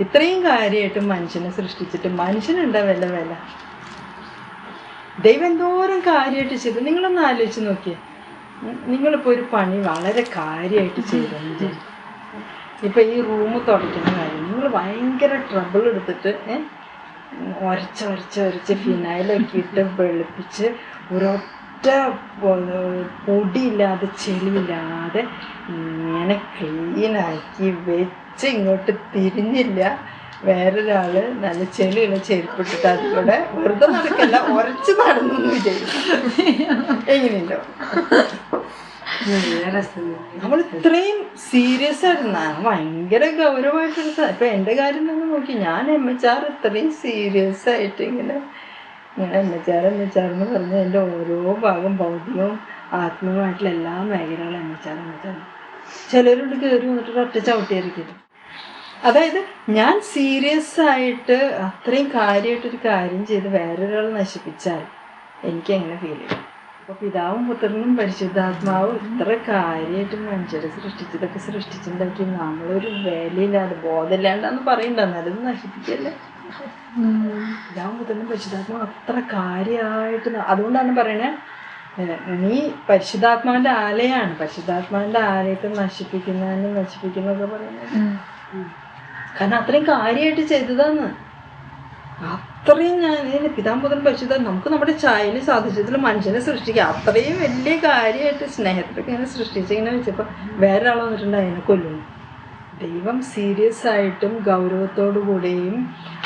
ഇത്രയും കാര്യമായിട്ട് മനുഷ്യനെ സൃഷ്ടിച്ചിട്ട് മനുഷ്യനുണ്ട വില വില? ദൈവം എന്തോരം കാര്യമായിട്ട് ചെയ്തു. നിങ്ങളൊന്ന് ആലോചിച്ച് നോക്കിയേ. നിങ്ങളിപ്പോൾ ഒരു പണി വളരെ കാര്യമായിട്ട് ചെയ്തു ഇപ്പൊ ഈ റൂം തുടയ്ക്കുന്ന കാര്യം. നിങ്ങൾ ഭയങ്കര ട്രബിൾ എടുത്തിട്ട് ഒരച്ച ഉരച്ച് ഉരച്ച് ഫിനായിലൊക്കെ ഇട്ട് വെളുപ്പിച്ച് ഒരൊറ്റ പൊടിയില്ലാതെ ചെളിയില്ലാതെ ഇങ്ങനെ ക്ലീനാക്കി വെച്ച് ഇങ്ങോട്ട് തിരിഞ്ഞില്ല. വേറൊരാൾ നല്ല ചെളിയുള്ള ചെരുപ്പിട്ടിട്ട് അതിലൂടെ വെറുതെ നടക്കല്ല ഉരച്ച് നടന്നു എങ്ങനെയുണ്ടോ? നമ്മൾ ഇത്രയും സീരിയസ് ആയിരുന്നു. ഭയങ്കര ഗൗരവമായിട്ടെടുത്ത ഇപ്പൊ എന്റെ കാര്യം തന്നെ നോക്കി ഞാൻ എം എച്ച് ആർ ഇത്രയും സീരിയസ് ആയിട്ട് ഇങ്ങനെ ഇങ്ങനെ M H R M H R എന്ന് പറഞ്ഞ എന്റെ ഓരോ ഭാഗം ഭൗതികവും ആത്മീയമായിട്ടുള്ള എല്ലാ മേഖലകളും M H R M H R ചിലരോട് കയറി വന്നിട്ട് ഒറ്റ ചവിട്ടിയായിരിക്കും. അതായത് ഞാൻ സീരിയസ് ആയിട്ട് അത്രയും കാര്യമായിട്ടൊരു കാര്യം ചെയ്ത് വേറൊരാൾ നശിപ്പിച്ചാൽ എനിക്ക് എങ്ങനെ ഫീൽ ചെയ്യും. അപ്പോൾ പിതാവും പുത്രനും പരിശുദ്ധാത്മാവും ഇത്ര കാര്യമായിട്ട് മനുഷ്യരെ സൃഷ്ടിച്ചതൊക്കെ സൃഷ്ടിച്ചിട്ടുണ്ടാക്കി നമ്മളൊരു വിലയില്ലാതെ ബോധമില്ലാണ്ടെന്ന് പറയണ്ട. എന്നാലും നശിപ്പിക്കല്ലേ? പിതാവും പുത്രനും പരിശുദ്ധാത്മാവും അത്ര കാര്യമായിട്ട് അതുകൊണ്ടാണ് പറയണേ നീ പരിശുദ്ധാത്മാവിന്റെ ആലയാണ്. പരിശുദ്ധാത്മാവിന്റെ ആലയത്തെ നശിപ്പിക്കുന്നതിന് നശിപ്പിക്കുന്നൊക്കെ പറയുന്നത്. കാരണം അത്രയും കാര്യമായിട്ട് ചെയ്തതാന്ന്. അത്രയും ഞാൻ ഇതിന് പിതാമ്പുതൻ പരിശുദ്ധ നമുക്ക് നമ്മുടെ ചായനെ സാധിച്ചതിൽ മനുഷ്യനെ സൃഷ്ടിക്കുക അത്രയും വലിയ കാര്യമായിട്ട് സ്നേഹത്തിലൊക്കെ ഇങ്ങനെ സൃഷ്ടിച്ചിങ്ങനെ വെച്ചപ്പോൾ വേറെ ആൾ വന്നിട്ടുണ്ട് അതിനെ കൊല്ലുന്നു. ദൈവം സീരിയസ് ആയിട്ടും ഗൗരവത്തോടു കൂടിയും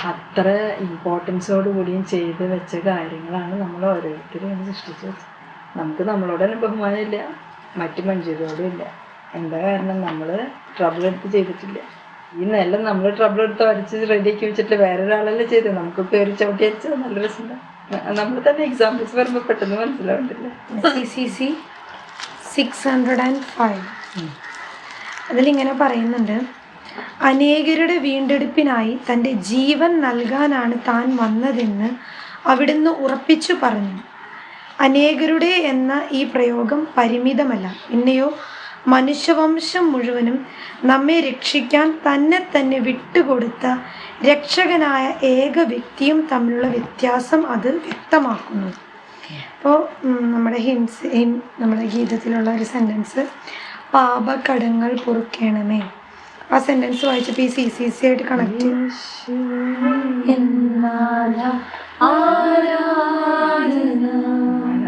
അത്ര ഇമ്പോർട്ടൻസോടു കൂടിയും ചെയ്ത് വെച്ച കാര്യങ്ങളാണ് നമ്മൾ ഓരോരുത്തരും സൃഷ്ടിച്ച് വെച്ചത്. നമുക്ക് നമ്മളോട് തന്നെ ബഹുമാനമില്ല മറ്റു മനുഷ്യരോടും ഇല്ല. എന്താ കാരണം? നമ്മൾ ട്രബിൾ എടുത്ത് ചെയ്തിട്ടില്ല. ഈ നെല്ലം നമ്മൾ ട്രബിൾ എടുത്ത് വരച്ച് റെഡിയാക്കി വെച്ചിട്ട് വേറെ ഒരാളല്ലേ ചെയ്തത് നമുക്ക് കയറി ചവിട്ടി അടിച്ചാൽ നല്ല രസമുണ്ട്. നമ്മൾ തന്നെ എക്സാമ്പിൾസ് വരുമ്പോൾ പെട്ടെന്ന് മനസ്സിലാവുന്നില്ല C C C. Six hundred and five അതിലിങ്ങനെ പറയുന്നുണ്ട് അനേകരുടെ വീണ്ടെടുപ്പിനായി തന്റെ ജീവൻ നൽകാനാണ് താൻ വന്നതെന്ന് അവിടുന്ന് ഉറപ്പിച്ചു പറഞ്ഞു. അനേകരുടെ എന്ന ഈ പ്രയോഗം പരിമിതമല്ല. പിന്നെയോ മനുഷ്യവംശം മുഴുവനും നമ്മെ രക്ഷിക്കാൻ തന്നെ തന്നെ വിട്ടുകൊടുത്ത രക്ഷകനായ ഏക വ്യക്തിയും തമ്മിലുള്ള വ്യത്യാസം അത് വ്യക്തമാക്കുന്നു. അപ്പോൾ നമ്മുടെ ഹിംസ് നമ്മുടെ ഗീതത്തിലുള്ള ഒരു സെന്റൻസ് പാപകടങ്ങൾ പൊറുക്കണമേ. ആ സെന്റൻസ് വായിച്ചപ്പോൾ ഈ സി സി സി ആയിട്ട് കണക്ട്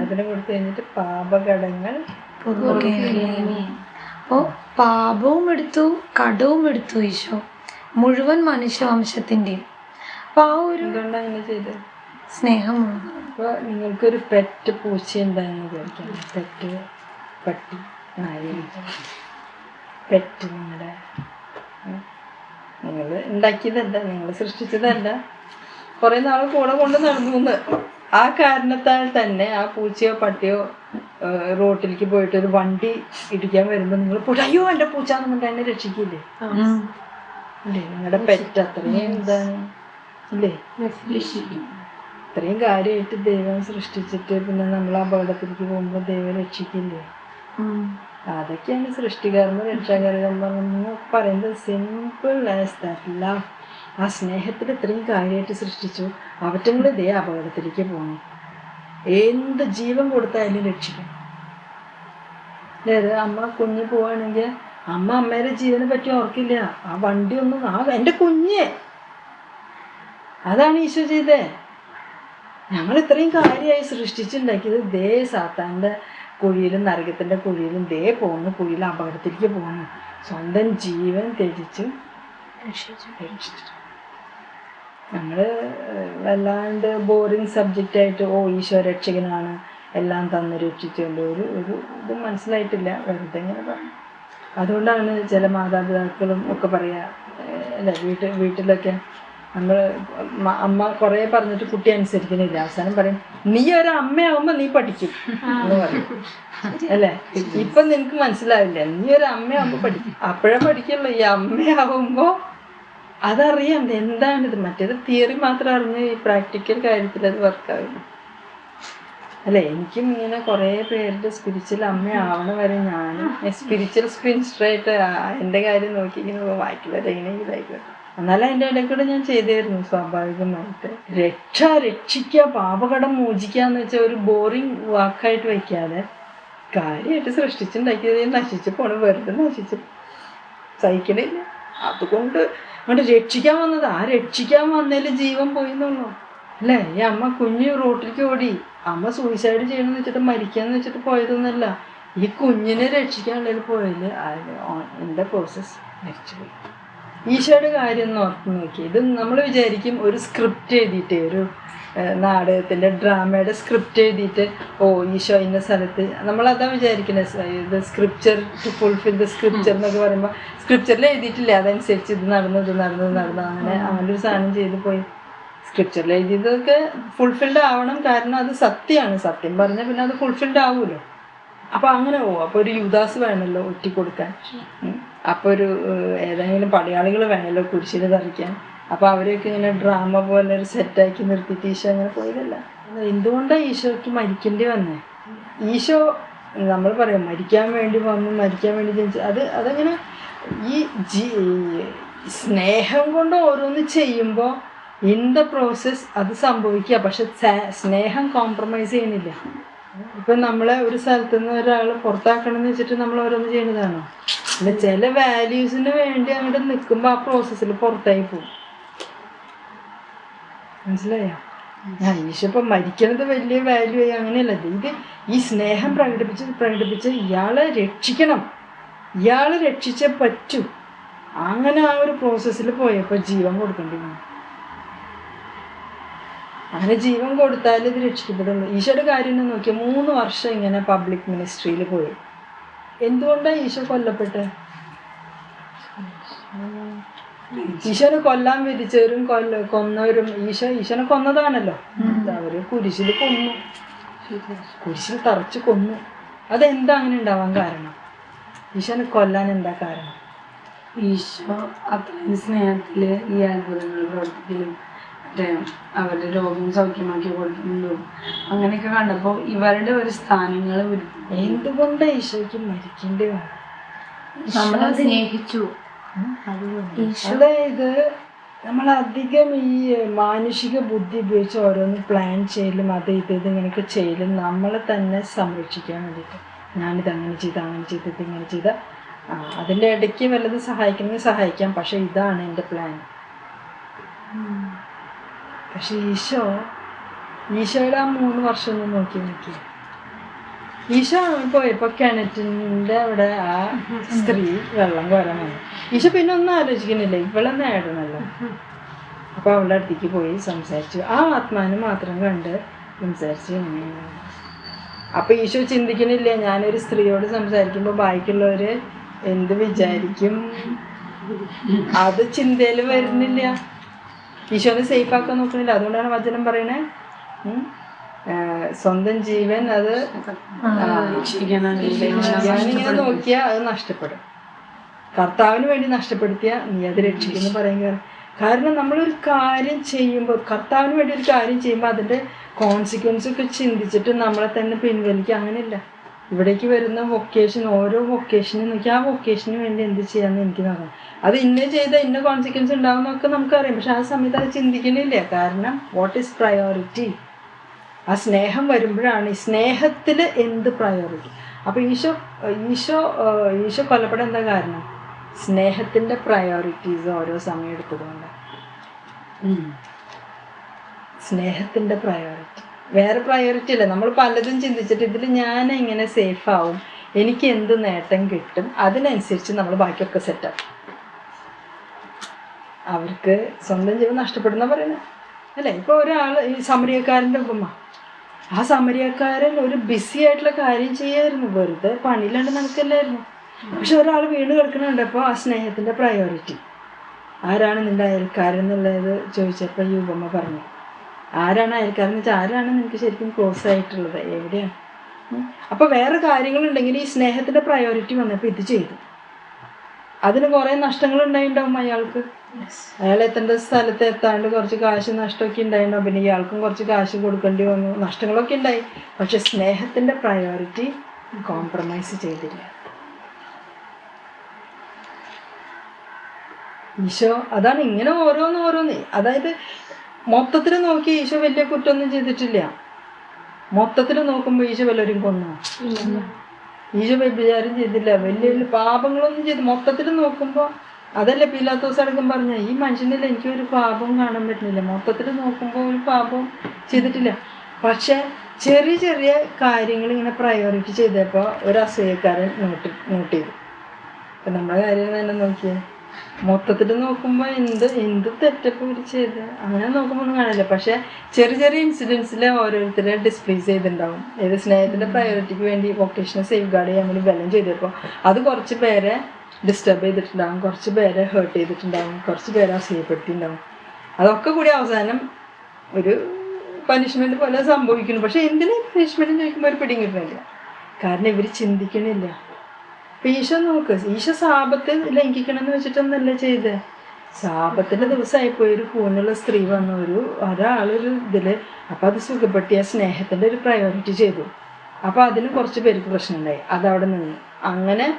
അതിനെ കൊടുത്തു കഴിഞ്ഞിട്ട് പാപകടങ്ങൾ അപ്പോൾ പാപവും എടുത്തു കടവും എടുത്തു ഈശോ. മുഴുവൻ മനുഷ്യവംശത്തിന്റെയും അപ്പോൾ ആ ഒരു സ്നേഹമാണ് അങ്ങനെ ചെയ്തത് സ്നേഹമാണ്. മുഴുവൻ അപ്പോൾ നിങ്ങൾക്കൊരു പെറ്റ് പൂച്ച എന്താണെന്ന് വിചാരിക്കാം. പെറ്റ് പട്ടി നായ. പെറ്റ് നിങ്ങളുടെ നിങ്ങൾ ഉണ്ടാക്കിയതല്ല നിങ്ങൾ സൃഷ്ടിച്ചതല്ല. കുറേ നാൾ കൂടെ കൊണ്ട് നടന്നു ആ കാരണത്താൽ തന്നെ ആ പൂച്ചയോ പട്ടിയോ റോട്ടിലേക്ക് പോയിട്ട് ഒരു വണ്ടി ഇടിക്കാൻ വരുമ്പോൾ നിങ്ങൾ പോയിട്ട് അയ്യോ എന്റെ പൂച്ച എന്നുകൊണ്ട് എന്നെ രക്ഷിക്കില്ലേ? അല്ലേ? നിങ്ങളുടെ പെറ്റ് അത്രയും എന്താണ്? ഇല്ലേ? ഇത്രയും കാര്യമായിട്ട് ദൈവം സൃഷ്ടിച്ചിട്ട് പിന്നെ നമ്മൾ അപകടത്തിലേക്ക് പോകുമ്പോൾ ദൈവം രക്ഷിക്കില്ലേ? അതൊക്കെയാണ് സൃഷ്ടികർമ്മ രക്ഷാകർമ്മ എന്ന് പറയുന്നത് സിമ്പിൾ ആസ് ദാറ്റ് ലവ് ആ സ്നേഹത്തിൽ ഇത്രയും കാര്യമായിട്ട് സൃഷ്ടിച്ചു. അവറ്റങ്ങൾ ഇതേ അപകടത്തിലേക്ക് പോകണം എന്ത് ജീവൻ കൊടുത്തായാലും രക്ഷിക്കും അതായത് അമ്മ കുഞ്ഞ് പോവാണെങ്കിൽ അമ്മ അമ്മയുടെ ജീവനെ പറ്റി ഓർക്കില്ല. ആ വണ്ടി ഒന്നും ആ എന്റെ കുഞ്ഞ്. അതാണ് ഈശോ ചെയ്തേ. ഞങ്ങൾ ഇത്രയും കാര്യമായി സൃഷ്ടിച്ചുണ്ടാക്കിയത് ദേ സാത്താന്റെ കുഴിയിലും നരകത്തിന്റെ കുഴിയിലും ദേ പോകുന്നു കുഴിയിൽ അപകടത്തിലേക്ക് പോകുന്നു. സ്വന്തം ജീവൻ ത്യജിച്ച് രക്ഷിച്ചു. നമ്മൾ വല്ലാണ്ട് ബോറിങ് സബ്ജക്റ്റ് ആയിട്ട് ഓ ഈശോ രക്ഷകനാണ് എല്ലാം തന്ന് രക്ഷിച്ചുകൊണ്ട് ഒരു ഒരു ഇത് മനസ്സിലായിട്ടില്ല. വെറുതെ ഇങ്ങനെ പറഞ്ഞു അതുകൊണ്ടാണ് ചില മാതാപിതാക്കളും ഒക്കെ പറയുക അല്ല വീട്ടിൽ വീട്ടിലൊക്കെ നമ്മൾ അമ്മ കുറേ പറഞ്ഞിട്ട് കുട്ടി അനുസരിക്കുന്നില്ല അവസാനം പറയും നീ ഒരു അമ്മയാവുമ്പോൾ നീ പഠിക്കും എന്ന് പറയും. അല്ലേ? ഇപ്പം നിനക്ക് മനസ്സിലാവില്ല. നീ ഒരു അമ്മയാവുമ്പോൾ പഠിക്കും. അപ്പോഴേ പഠിക്കുള്ളൂ. ഈ അമ്മയാവുമ്പോൾ അതറിയാം എന്താണിത്? മറ്റേത് തിയറി മാത്രം അറിഞ്ഞ് ഈ പ്രാക്ടിക്കൽ കാര്യത്തിൽ അത് വർക്കാവില്ല അല്ല എനിക്കും ഇങ്ങനെ കുറേ പേരുടെ സ്പിരിച്വൽ അമ്മയാവണ വരെ ഞാനും സ്പിരിച്വൽ സ്പിൻസ്റ്ററായിട്ട് എന്റെ കാര്യം നോക്കി വായിക്കില്ല എങ്ങനെയെങ്കിലും ആയിക്കോട്ടെ എന്നാലും അതിന്റെ ഇടയിൽ കൂടെ ഞാൻ ചെയ്തായിരുന്നു സ്വാഭാവികമായിട്ട്. രക്ഷ രക്ഷിക്കുക പാപകടം മോചിക്കുക എന്ന് വെച്ചാൽ ഒരു ബോറിങ് വാക്കായിട്ട് വയ്ക്കാതെ കാര്യമായിട്ട് സൃഷ്ടിച്ചുണ്ടാക്കിയത് നശിച്ച് പോണം. വെറുതെ നശിച്ച്. സഹിക്കണില്ല. അതുകൊണ്ട് അങ്ങോട്ട് രക്ഷിക്കാൻ വന്നത്. ആ രക്ഷിക്കാൻ വന്നതിൽ ജീവൻ പോയി എന്നുള്ളൂ അല്ലേ? ഈ അമ്മ കുഞ്ഞ് റോട്ടിലേക്ക് ഓടി. അമ്മ സൂയിസൈഡ് ചെയ്യണമെന്ന് വെച്ചിട്ട് മരിക്കാന്ന് വെച്ചിട്ട് പോയതൊന്നുമല്ല ഈ കുഞ്ഞിനെ രക്ഷിക്കാനുള്ളതിൽ പോയതിൽ എന്റെ പ്രോസസ്സ് മരിച്ചുപോയി. ഈശോയുടെ കാര്യം എന്ന് ഓർത്ത് നോക്കി. ഇത് നമ്മൾ വിചാരിക്കും ഒരു സ്ക്രിപ്റ്റ് എഴുതിയിട്ട് ഒരു നാടകത്തിന്റെ ഡ്രാമയുടെ സ്ക്രിപ്റ്റ് എഴുതിയിട്ട് ഓ ഈശോ ഇന്ന സ്ഥലത്ത്. നമ്മളതാ വിചാരിക്കുന്നത് ഇത് scripture to fulfil the scripture എന്നൊക്കെ പറയുമ്പോൾ സ്ക്രിപ്ചറിൽ എഴുതിയിട്ടില്ല? അതനുസരിച്ച് ഇത് നടന്നു ഇത് നടന്നു നടന്നു. അങ്ങനെ അങ്ങനെ ഒരു സാധനം ചെയ്തു പോയി. സ്ക്രിപ്ചറിൽ എഴുതിയതൊക്കെ ഫുൾഫിൽഡ് ആവണം. കാരണം അത് സത്യമാണ്. സത്യം പറഞ്ഞാൽ പിന്നെ അത് ഫുൾഫിൽഡ് ആവുമല്ലോ അപ്പോൾ അങ്ങനെ പോവും. അപ്പോൾ ഒരു യുദാസ് വേണമല്ലോ ഒറ്റിക്കൊടുക്കാൻ. ഉം. അപ്പൊ ഒരു ഏതെങ്കിലും പടയാളികൾ വേണമല്ലോ കുരിശിൽ തറിക്കാൻ. അപ്പൊ അവരെയൊക്കെ ഇങ്ങനെ ഡ്രാമ പോലെ ഒരു സെറ്റാക്കി നിർത്തിയിട്ട് ഈശോ അങ്ങനെ പോയതല്ല. എന്തുകൊണ്ടാണ് ഈശോയ്ക്ക് മരിക്കേണ്ടി വന്നേ? ഈശോ നമ്മൾ പറയാം മരിക്കാൻ വേണ്ടി വന്നു മരിക്കാൻ വേണ്ടി ജനിച്ചു അത് അതങ്ങനെ ഈ ജി സ്നേഹം കൊണ്ട് ഓരോന്ന് ചെയ്യുമ്പോൾ ഇൻ ദ പ്രോസസ് അത് സംഭവിക്കുക പക്ഷെ സ്നേഹം കോംപ്രമൈസ് ചെയ്യണില്ല ഇപ്പൊ നമ്മളെ ഒരു സ്ഥലത്ത് നിന്ന് ഒരാൾ പുറത്താക്കണം എന്ന് വെച്ചിട്ട് നമ്മൾ ഓരോന്ന് ചെയ്യുന്നതാണോ പിന്നെ ചില വാല്യൂസിന് വേണ്ടി അങ്ങോട്ട് നിൽക്കുമ്പോൾ ആ പ്രോസസ്സിൽ പുറത്തായി പോകും മനസ്സിലായോ? ഞാൻ ഈശോ ഇപ്പൊ മരിക്കണത് വലിയ വാല്യൂ ആയി അങ്ങനെയല്ല. ഇത് ഈ സ്നേഹം പ്രകടിപ്പിച്ച് പ്രകടിപ്പിച്ച് ഇയാളെ രക്ഷിക്കണം. ഇയാളെ രക്ഷിച്ചേ പറ്റൂ. അങ്ങനെ ആ ഒരു പ്രോസസ്സിൽ പോയപ്പോൾ ജീവൻ കൊടുക്കേണ്ടി വന്നു. അങ്ങനെ ജീവൻ കൊടുത്താൽ ഇത് രക്ഷിക്കപ്പെടുള്ളൂ ഈശോയുടെ കാര്യം നോക്കിയാൽ മൂന്ന് വർഷം ഇങ്ങനെ പബ്ലിക് മിനിസ്ട്രിയിൽ പോയി. എന്തുകൊണ്ടാണ് ഈശോ കൊല്ലപ്പെട്ടത് ഈശോനെ കൊല്ലാൻ വിധിച്ചവരും കൊല്ല കൊന്നവരും ഈശോ ഈശോനെ കൊന്നതാണല്ലോ. അവർ കുരിശിൽ കൊന്നു. കുരിശിൽ തറച്ച് കൊന്നു. അതെന്താ അങ്ങനെ ഉണ്ടാവാൻ കാരണം? ഈശോനെ കൊല്ലാൻ എന്താ കാരണം? ഈശോ അത്രയും സ്നേഹത്തിൽ ഈ അത്ഭുതങ്ങൾ പ്രവർത്തിക്കലും മറ്റേ അവരുടെ രോഗം സൗഖ്യമാക്കി കൊടുക്കുന്നു അങ്ങനെയൊക്കെ കണ്ടപ്പോൾ ഇവരുടെ ഒരു സ്ഥാനങ്ങൾ എന്തുകൊണ്ട് ഈശോയ്ക്ക് മരിക്കേണ്ടി വന്നു? നമ്മളെ സ്നേഹിച്ചു. അതായത് നമ്മൾ അധികം ഈ മാനുഷിക ബുദ്ധി ഉപയോഗിച്ച് ഓരോന്ന് പ്ലാൻ ചെയ്യലും അത് ഇത് ഇത് ഇങ്ങനെയൊക്കെ ചെയ്യലും നമ്മളെ തന്നെ സംരക്ഷിക്കാൻ വേണ്ടിയിട്ട്. ഞാനിത് അങ്ങനെ ചെയ്ത് അങ്ങനെ ചെയ്ത് ഇത് ഇങ്ങനെ ചെയ്ത. അതിന്റെ ഇടയ്ക്ക് വല്ലതും സഹായിക്കണമെങ്കിൽ സഹായിക്കാം പക്ഷെ ഇതാണ് എന്റെ പ്ലാൻ പക്ഷെ ഈശോ ഈശോയുടെ ആ മൂന്ന് വർഷം ഒന്ന് നോക്കി നോക്കി. ഈശോ പോയപ്പോ കിണറ്റിന്റെ അവിടെ ആ സ്ത്രീ വെള്ളം കോരാൻ വന്നു. ഈശോ പിന്നെ ഒന്നും ആലോചിക്കുന്നില്ല ഇവളെ നേടണല്ലോ അപ്പൊ അവളുടെ അടുത്തേക്ക് പോയി സംസാരിച്ചു. ആ ആത്മാവിനെ മാത്രം കണ്ട് സംസാരിച്ചു അപ്പോൾ അപ്പൊ ഈശോ ചിന്തിക്കണില്ല ഞാനൊരു സ്ത്രീയോട് സംസാരിക്കുമ്പോൾ ബാക്കിയുള്ളവര് എന്ത് വിചാരിക്കും? അത് ചിന്തയിൽ വരുന്നില്ല. ഈശോനെ സേഫ് ആക്കാൻ നോക്കണില്ല. അതുകൊണ്ടാണ് വചനം പറയണേ. സ്വന്തം ജീവൻ അത് ഞാനിങ്ങനെ നോക്കിയാൽ അത് നഷ്ടപ്പെടും. കർത്താവിന് വേണ്ടി നഷ്ടപ്പെടുത്തിയ നീ അത് രക്ഷിക്കുന്നു പറയുക കാരണം നമ്മളൊരു കാര്യം ചെയ്യുമ്പോൾ കർത്താവിന് വേണ്ടി ഒരു കാര്യം ചെയ്യുമ്പോൾ അതിന്റെ കോൺസിക്വൻസ് ഒക്കെ ചിന്തിച്ചിട്ട് നമ്മളെ തന്നെ പിൻവലിക്കുക അങ്ങനെയല്ല. ഇവിടേക്ക് വരുന്ന വൊക്കേഷൻ ഓരോ വൊക്കേഷനും നോക്കി ആ വൊക്കേഷന് വേണ്ടി എന്ത് ചെയ്യാന്ന് എനിക്ക് നോക്കാം അത് ഇന്ന ചെയ്ത ഇന്ന കോൺസിക്വൻസ് ഉണ്ടാവും എന്നൊക്കെ നമുക്കറിയാം. പക്ഷെ ആ സമയത്ത് അത് ചിന്തിക്കുന്നില്ല കാരണം വാട്ട് ഈസ് പ്രയോറിറ്റി ആ സ്നേഹം വരുമ്പോഴാണ് ഈ സ്നേഹത്തിൽ എന്ത് പ്രയോറിറ്റി അപ്പോൾ ഈശോ ഈശോ ഈശോ കൊല്ലപ്പെടാൻ എന്താ കാരണം? സ്നേഹത്തിന്റെ പ്രയോറിറ്റീസ് ഓരോ സമയം എടുത്തതുകൊണ്ട്. സ്നേഹത്തിന്റെ പ്രയോറിറ്റി വേറെ പ്രയോറിറ്റി അല്ല നമ്മൾ പലതും ചിന്തിച്ചിട്ട് ഇതിൽ ഞാൻ എങ്ങനെ സേഫ് ആവും? എനിക്ക് എന്ത് നേട്ടം കിട്ടും? അതിനനുസരിച്ച് നമ്മൾ ബാക്കിയൊക്കെ സെറ്റ് അവർക്ക് സ്വന്തം ജീവൻ നഷ്ടപ്പെടുന്ന പറയുന്നത് അല്ലേ? ഇപ്പോൾ ഒരാൾ ഈ സമരിയക്കാരന്റെ ഉപമ ആ സമരിയക്കാരൻ ഒരു ബിസി ആയിട്ടുള്ള കാര്യം ചെയ്യായിരുന്നു. വെറുതെ പണിയിലാണ്ട് നടക്കല്ലായിരുന്നു. പക്ഷെ ഒരാൾ വീണ് കിടക്കണുണ്ടപ്പോൾ ആ സ്നേഹത്തിന്റെ പ്രയോറിറ്റി ആരാണ് നിന്റെ അയൽക്കാരൻ എന്നുള്ളത് ചോദിച്ചപ്പോൾ ഈ ഉപമ പറഞ്ഞു. ആരാണ് അയൽക്കാരെന്ന് വെച്ചാൽ ആരാണ് നിനക്ക് ശരിക്കും ക്ലോസ് ആയിട്ടുള്ളത്? എവിടെയാണ്? അപ്പൊ അപ്പോൾ വേറെ കാര്യങ്ങളുണ്ടെങ്കിൽ ഈ സ്നേഹത്തിന്റെ പ്രയോറിറ്റി വന്നപ്പോൾ ഇത് ചെയ്തു. അതിന് കുറേ നഷ്ടങ്ങൾ ഉണ്ടായിണ്ടാവും അയാൾക്ക്. അയാൾ എത്തേണ്ട സ്ഥലത്ത് എത്താണ്ട് കുറച്ച് കാശ് നഷ്ടമൊക്കെ ഉണ്ടായിട്ടുണ്ടാവും. പിന്നെ ഇയാൾക്കും കുറച്ച് കാശ് കൊടുക്കേണ്ടി വന്നു. നഷ്ടങ്ങളൊക്കെ ഉണ്ടായി. പക്ഷെ സ്നേഹത്തിന്റെ പ്രയോറിറ്റി കോംപ്രമൈസ് ചെയ്തില്ല. ഈശോ അതാണ് ഇങ്ങനെ ഓരോന്ന് ഓരോന്ന്. അതായത് മൊത്തത്തിൽ നോക്കി ഈശോ വലിയ കുറ്റമൊന്നും ചെയ്തിട്ടില്ല. മൊത്തത്തിൽ നോക്കുമ്പോൾ ഈശോ വല്ലവരും കൊന്നു? ഈശോ വ്യഭിചാരം ചെയ്തില്ല. വലിയ വലിയ പാപങ്ങളൊന്നും ചെയ്ത് മൊത്തത്തിൽ നോക്കുമ്പോൾ അതല്ലേ പീലാത്തോസ് അടക്കം പറഞ്ഞ? ഈ മനുഷ്യനിൽ എനിക്ക് ഒരു പാപവും കാണാൻ പറ്റുന്നില്ല. മൊത്തത്തിൽ നോക്കുമ്പോൾ ഒരു പാപവും ചെയ്തിട്ടില്ല. പക്ഷെ ചെറിയ ചെറിയ കാര്യങ്ങൾ ഇങ്ങനെ പ്രയോറിറ്റി ചെയ്തപ്പോൾ ഒരു അസൂയക്കാരൻ നോട്ടി നോട്ട് ചെയ്തു അപ്പം നമ്മുടെ കാര്യം തന്നെ നോക്കിയേ. മൊത്തത്തിൽ നോക്കുമ്പോൾ എന്ത് എന്ത് തെറ്റപ്പ് ഇവർ ചെയ്ത്? അങ്ങനെ നോക്കുമ്പോൾ ഒന്നും കാണില്ല. പക്ഷെ ചെറിയ ചെറിയ ഇൻസിഡൻസിൽ ഓരോരുത്തരെ ഡിസ്പ്ലേസ് ചെയ്തിട്ടുണ്ടാവും. ഏത് സ്നേഹത്തിന്റെ പ്രയോറിറ്റിക്ക് വേണ്ടി വൊക്കേഷനെ സേഫ് ഗാർഡ് ചെയ്യാൻ വേണ്ടി ബലം ചെയ്തപ്പോൾ അത് കുറച്ച് പേരെ ഡിസ്റ്റർബ് ചെയ്തിട്ടുണ്ടാകും കുറച്ച് പേരെ ഹേർട്ട് ചെയ്തിട്ടുണ്ടാകും കുറച്ച് പേരെ അസൂയപ്പെടുത്തിയിട്ടുണ്ടാവും. അതൊക്കെ കൂടി അവസാനം ഒരു പനിഷ്മെന്റ് പോലെ സംഭവിക്കുന്നു. പക്ഷെ എന്തിനും പനിഷ്മെന്റ് ചോദിക്കുമ്പോൾ ഒരു പിടിയും കിട്ടുന്നില്ല. കാരണം ഇവർ ചിന്തിക്കണില്ല. ഇപ്പൊ ഈശോ നോക്ക് ഈശോ ശാപത്തെ ലംഘിക്കണം എന്ന് വെച്ചിട്ടൊന്നല്ല ചെയ്തേ? സാപത്തിന്റെ ദിവസമായിപ്പോയി ഒരു കൂനുള്ള സ്ത്രീ വന്നു ഒരു ഒരാളൊരു ഇതിൽ അപ്പൊ അത് സുഖപ്പെട്ടിയ സ്നേഹത്തിന്റെ ഒരു പ്രയോറിറ്റി ചെയ്തു. അപ്പൊ അതിന് കുറച്ച് പേർക്ക് പ്രശ്നമുണ്ടായി. അതവിടെ നിന്ന്. അങ്ങനെ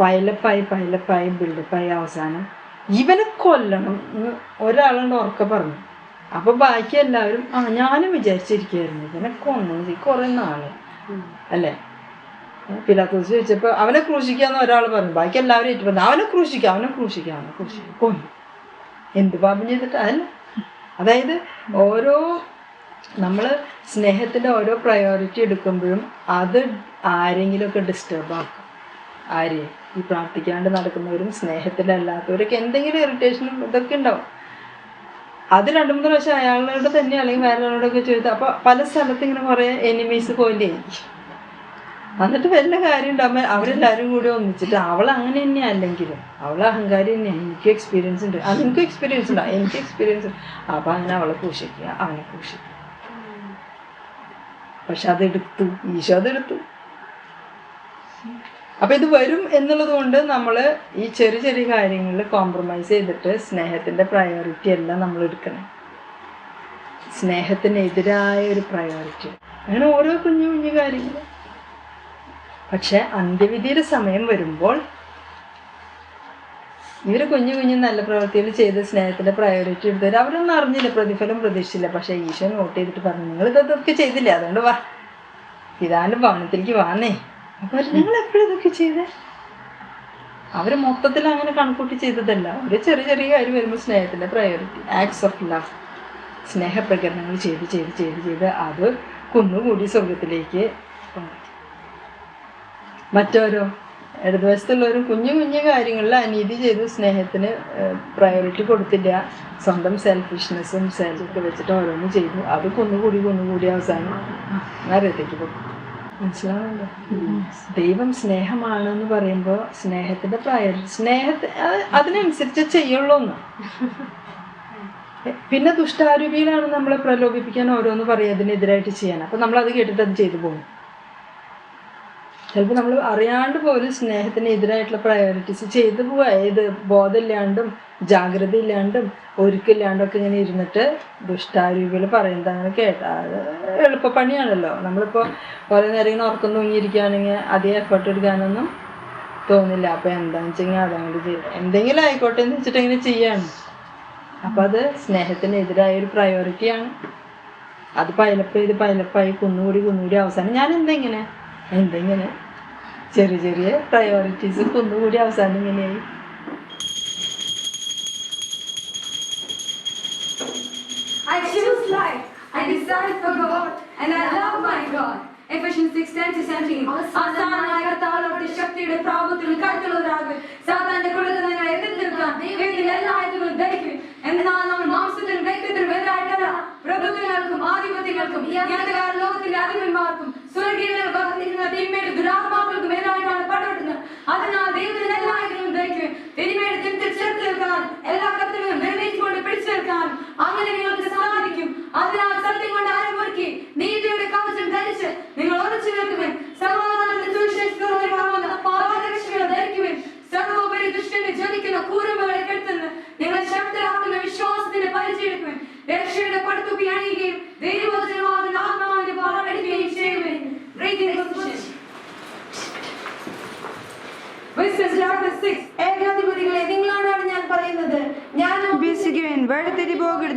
പൈലപ്പായി പൈലപ്പായി ബിൽഡപ്പായി അവസാനം ഇവനെ കൊല്ലണം എന്ന് ഒരാളുണ്ട് ഉറക്ക പറഞ്ഞു. അപ്പൊ ബാക്കി എല്ലാവരും ആ ഞാനും വിചാരിച്ചിരിക്കുകയായിരുന്നു ഇവനെ കൊന്നു കുറെ നാൾ. അല്ലേ? പിലാത്തോസ് ചോദിച്ചപ്പോൾ അവനെ ക്രൂശിക്കാന്ന് ഒരാൾ പറഞ്ഞു. ബാക്കി എല്ലാവരും ഏറ്റു പറഞ്ഞു അവനെ ക്രൂശിക്കാം അവനെ ക്രൂശിക്കാം അവനെ ക്രൂശിക്കാം. കൊന്നു. എന്ത് പാപം ചെയ്തിട്ട്? അതല്ല. അതായത് ഓരോ നമ്മൾ സ്നേഹത്തിന്റെ ഓരോ പ്രയോറിറ്റി എടുക്കുമ്പോഴും അത് ആരെങ്കിലുമൊക്കെ ഡിസ്റ്റർബ് ആക്കും. ആരെ? ഈ പ്രാർത്ഥിക്കാണ്ട് നടക്കുന്നവരും സ്നേഹത്തിലല്ലാത്തവരൊക്കെ എന്തെങ്കിലും ഇറിറ്റേഷനും ഇതൊക്കെ ഉണ്ടാവും. അത് രണ്ടു മൂന്ന് പ്രാവശ്യം അയാളോട് തന്നെ അല്ലെങ്കിൽ വേറെ ആളോടൊക്കെ ചോദിച്ചു അപ്പോൾ പല സ്ഥലത്ത് ഇങ്ങനെ കുറേ എനിമീസ് പോലെ എന്നിട്ട് വല്ല കാര്യം അമ്മ അവരെല്ലാവരും കൂടി ഒന്നിച്ചിട്ട് അവൾ അങ്ങനെ തന്നെയാ അല്ലെങ്കിലും. അവൾ അഹങ്കാരി തന്നെയാണ് എനിക്ക് എക്സ്പീരിയൻസ് ഉണ്ട്. അത് എനിക്ക് എക്സ്പീരിയൻസ് ഉണ്ട്. എനിക്ക് എക്സ്പീരിയൻസ് ഉണ്ട്. അപ്പം അങ്ങനെ അവളെ പൂഷിക്കുക അവനെ പൂഷിക്കുക പക്ഷെ അതെടുത്തു. ഈശോ അതെടുത്തു. അപ്പൊ ഇത് വരും എന്നുള്ളത് കൊണ്ട് നമ്മൾ ഈ ചെറിയ ചെറിയ കാര്യങ്ങളിൽ കോംപ്രമൈസ് ചെയ്തിട്ട് സ്നേഹത്തിന്റെ പ്രയോറിറ്റി എല്ലാം നമ്മൾ എടുക്കണം. സ്നേഹത്തിനെതിരായ ഒരു പ്രയോറിറ്റി അങ്ങനെ ഓരോ കുഞ്ഞു കുഞ്ഞു കാര്യങ്ങൾ പക്ഷെ അന്ത്യവിധിയുടെ സമയം വരുമ്പോൾ ഇവർ കുഞ്ഞു കുഞ്ഞു നല്ല പ്രവൃത്തികൾ ചെയ്ത് സ്നേഹത്തിന്റെ പ്രയോറിറ്റി എടുത്തവർ അവരൊന്നും അറിഞ്ഞില്ല പ്രതിഫലം പ്രതീക്ഷിച്ചില്ല. പക്ഷേ ഈശോ നോട്ട് ചെയ്തിട്ട് പറഞ്ഞു നിങ്ങൾ ഇതൊക്കെ ചെയ്തില്ല? അതുകൊണ്ട് വാ. പിതാന്റെ ഭവനത്തിലേക്ക് വാന്നേ. അപ്പൊ നിങ്ങൾ എപ്പോഴും ഇതൊക്കെ ചെയ്തേ? അവർ മൊത്തത്തിൽ അങ്ങനെ കണക്കൂട്ടി ചെയ്തതല്ല. ഒരു ചെറിയ ചെറിയ കാര്യം വരുമ്പോൾ സ്നേഹത്തിന്റെ പ്രയോറിറ്റി ആക്ട്സ് ഓഫ് ലവ് സ്നേഹപ്രകടനങ്ങൾ ചെയ്ത് ചെയ്ത് ചെയ്ത് ചെയ്ത് അത് കുന്നുകൂടി സ്വർഗത്തിലേക്ക് മറ്റോരോ ഇടതുവശത്തുള്ളവരും കുഞ്ഞു കുഞ്ഞു കാര്യങ്ങളിൽ അനീതി ചെയ്തു സ്നേഹത്തിന് പ്രയോറിറ്റി കൊടുത്തില്ല. സ്വന്തം സെൽഫിഷ്നെസ്സും സെൽഫൊക്കെ വെച്ചിട്ട് ഓരോന്ന് ചെയ്തു. അത് കുന്നുകൂടി കുന്നുകൂടി അവസാനം ആരത്തേക്ക് പോകും മനസ്സിലാവുന്നുണ്ടോ? ദൈവം സ്നേഹമാണ് എന്ന് പറയുമ്പോൾ സ്നേഹത്തിന്റെ പ്രയോറിറ്റി സ്നേഹത്തെ അത് അതിനനുസരിച്ച് ചെയ്യുള്ളൂ എന്ന്. പിന്നെ ദുഷ്ടാരൂപിയിലാണ് നമ്മളെ പ്രലോഭിപ്പിക്കാൻ ഓരോന്ന് പറയുക അതിനെതിരായിട്ട് ചെയ്യാൻ. അപ്പം നമ്മൾ അത് കേട്ടിട്ട് അത് ചെയ്തു പോകും ചിലപ്പോൾ നമ്മൾ അറിയാണ്ട് പോലും സ്നേഹത്തിന് എതിരായിട്ടുള്ള പ്രയോറിറ്റീസ് ചെയ്തു പോവുക ഏത് ബോധമില്ലാണ്ടും ജാഗ്രത ഇല്ലാണ്ടും ഒരുക്കില്ലാണ്ടും ഒക്കെ ഇങ്ങനെ ഇരുന്നിട്ട് ദുഷ്ടാരൂപികൾ പറയുന്നത് അങ്ങനെ കേട്ടാ. എളുപ്പപ്പണിയാണല്ലോ. നമ്മളിപ്പോൾ കുറേ നേരം ഇങ്ങനെ ഉറക്കം തൂങ്ങിയിരിക്കുകയാണെങ്കിൽ അധികം എഫേർട്ട് എടുക്കാനൊന്നും തോന്നില്ല. അപ്പോൾ എന്താണെന്ന് വെച്ചെങ്കിൽ അതങ്ങോട്ട് ചെയ്യുക എന്തെങ്കിലും ആയിക്കോട്ടെ എന്ന് വെച്ചിട്ട് ഇങ്ങനെ ചെയ്യാണ്. അപ്പം അത് സ്നേഹത്തിനെതിരായ ഒരു പ്രയോറിറ്റിയാണ് അത് പൈലപ്പ് ചെയ്ത് പൈലപ്പായി കുന്നുകൂടി കുന്നുകൂടി അവസാനം ഞാൻ എന്തെങ്ങനെ എന്തെങ്ങനെ ചെറിയ ചെറിയ പ്രയോറിറ്റീസ് ഒന്നുകൂടി അവസാനം ഇങ്ങനെയായി I choose life. I decide for God. And I love my God. Ephesians 6, 10 to 17. അവസാനമായ കർത്താവിനോട് ശക്തിയുടെ പ്രാപത്തിലും കരുത്തുള്ളവരാകും സാധാരണ നിങ്ങൾ എതിർത്ത് നിൽക്കാൻ വീട്ടിൽ എല്ലാ ആയുധങ്ങളും ധരിക്കും എന്നാൽ നമ്മൾ മാംസത്തിനും വ്യക്തിത്വത്തിനും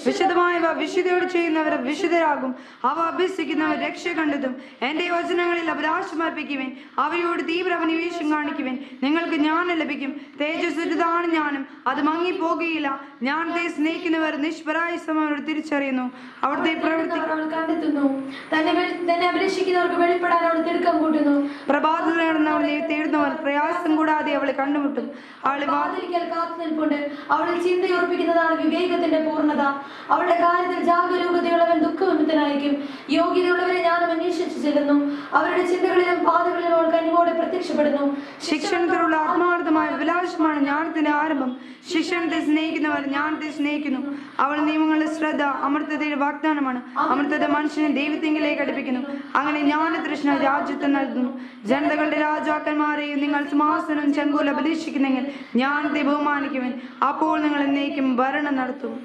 പോകരുത് വിശുദ്ധമായവ വിശുദ്ധയോട് ചെയ്യുന്നവർ വിശുദ്ധരാകും. അവ അഭ്യസിക്കുന്നവർ രക്ഷ കണ്ടതും എന്റെ വചനങ്ങളിൽ അഭിലാഷമർപ്പിക്കുവേൻ. അവയോട് തീവ്ര അഭിനിവേശം കാണിക്കുവൻ. നിങ്ങൾക്ക് ജ്ഞാനം ലഭിക്കും. തേജസ്സുതാണ് ജ്ഞാനം അത് മങ്ങിപ്പോകുകയില്ല. ജ്ഞാനത്തെ സ്നേഹിക്കുന്നവർ നിഷ്പരായസമോട് തിരിച്ചറിയുന്നു. അവിടുത്തെ പ്രവൃത്തി അവൾ കണ്ടെത്തുന്നു. തന്നെ തന്നെ അഭിലഷിക്കുന്നവർക്ക് വെളിപ്പെടാൻ അവൾ തിടുക്കം കൂട്ടുന്നു. പ്രഭാതത്തിൽ നടന്നവൾ തേടുന്നവർ പ്രയാസം കൂടാതെ അവളെ കണ്ടുമുട്ടും. അവളെ വാതിലിക്കൽ കാത്തു നിൽപ്പുണ്ട്. അവളിൽ ചിന്തയുറപ്പിക്കുന്നതാണ് വിവേകത്തിന്റെ പൂർണത. അവളുടെ കാര്യത്തിൽ ജാഗരൂകതയുള്ളവൻ ദുഃഖവിമുക്തനായിരിക്കും. യോഗ്യതയുള്ളവരെ ഞാൻ അന്വേഷിച്ചു ചെല്ലുന്നു. അവരുടെ ചിന്തകളിലും പാതകളിലും അവൾ കനിവോടെ പ്രത്യക്ഷപ്പെടുന്നു. ശിക്ഷണത്തിലുള്ള ആത്മാർത്ഥമായ അഭിലാഷമാണ് ജ്ഞാനത്തിന്റെ ആരംഭം. ശിക്ഷണത്തെ സ്നേഹിക്കുന്നവർ ജ്ഞാനത്തെ സ്നേഹിക്കുന്നു. അവൾ നിയമങ്ങളുടെ ശ്രദ്ധ അമൃതയുടെ വാഗ്ദാനമാണ്. അമൃതത മനുഷ്യനെ ദൈവത്തിങ്കിലേക്ക് അടുപ്പിക്കുന്നു. അങ്ങനെ ജ്ഞാനതൃഷ്ണ രാജ്യത്തെ നൽകുന്നു. ജനതകളുടെ രാജാക്കന്മാരെയും നിങ്ങൾ സിംഹാസനം ചെങ്കോല പ്രതീക്ഷിക്കുന്നെങ്കിൽ ജ്ഞാനത്തെ ബഹുമാനിക്കുവൻ. അപ്പോൾ നിങ്ങൾ എന്നേക്കും ഭരണം നടത്തും.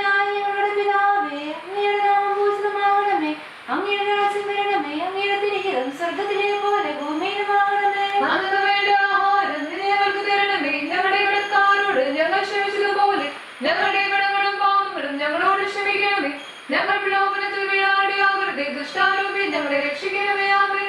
സ്വർഗസ്ഥനായ ഞങ്ങളുടെ പിതാവേ, അങ്ങയുടെ നാമം പൂജിതമാകണമേ. അങ്ങയുടെ രാജ്യം വരണമേ. അങ്ങയുടെ തിരുഹിതം സ്വർഗത്തിലെ പോലെ ഭൂമിയിലുമാകണമേ. വേണ്ട ആഹാരം നീ തരണമേ ഞങ്ങളുടെ കടക്കാരോട് ഞങ്ങൾ ക്ഷമിച്ചതുപോലെ ഞങ്ങളുടെ കടങ്ങളും പാവങ്ങളും ഞങ്ങളോട് ക്ഷമിക്കണമേ ഞങ്ങൾ പ്രലോഭനത്തിൽ വീഴാടിയാകരുതേ ദുഷ്ടാരൂപി ഞങ്ങളെ രക്ഷിക്കണമേ ആമേ